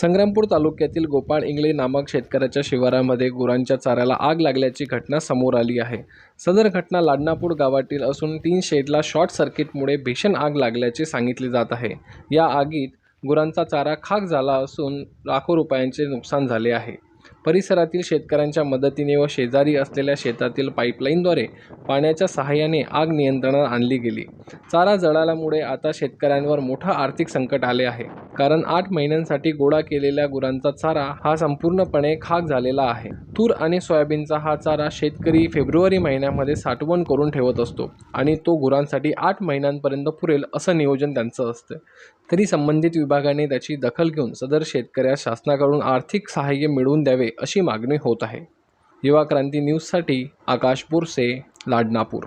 संग्रामपूर तालुक्यातील गोपाळ इंगळे नामक शेतकऱ्याच्या शिवारामध्ये गुरांच्या चाऱ्याला आग लागल्याची घटना समोर आली आहे. सदर घटना लाडनापूर गावातील असून तीन शेडला शॉर्ट सर्किटमुळे भीषण आग लागल्याचे सांगितले जात आहे. या आगीत गुरांचा चारा खाक झाला असून लाखो रुपयांचे नुकसान झाले आहे. परिसरातील शेतकऱ्यांच्या मदतीने व शेजारी असलेल्या शेतातील पाईपलाईनद्वारे पाण्याच्या सहाय्याने आग नियंत्रणात आणली गेली. चारा जळाल्यामुळे आता शेतकऱ्यांवर मोठं आर्थिक संकट आले आहे. कारण आठ महिन्यांसाठी गोळा केलेल्या गुरांचा चारा हा संपूर्णपणे खाक झालेला आहे. तूर आणि सोयाबीनचा हा चारा शेतकरी फेब्रुवारी महिन्यामध्ये साठवण करून ठेवत असतो आणि तो गुरांसाठी आठ महिन्यांपर्यंत पुरेल असं नियोजन त्यांचं असतं. तरी संबंधित विभागाने त्याची दखल घेऊन सदर शेतकऱ्यास शासनाकडून आर्थिक सहाय्य मिळवून द्यावे अशी मागणी होत आहे. युवा क्रांती न्यूजसाठी आकाश बोरसे लाडनापूर.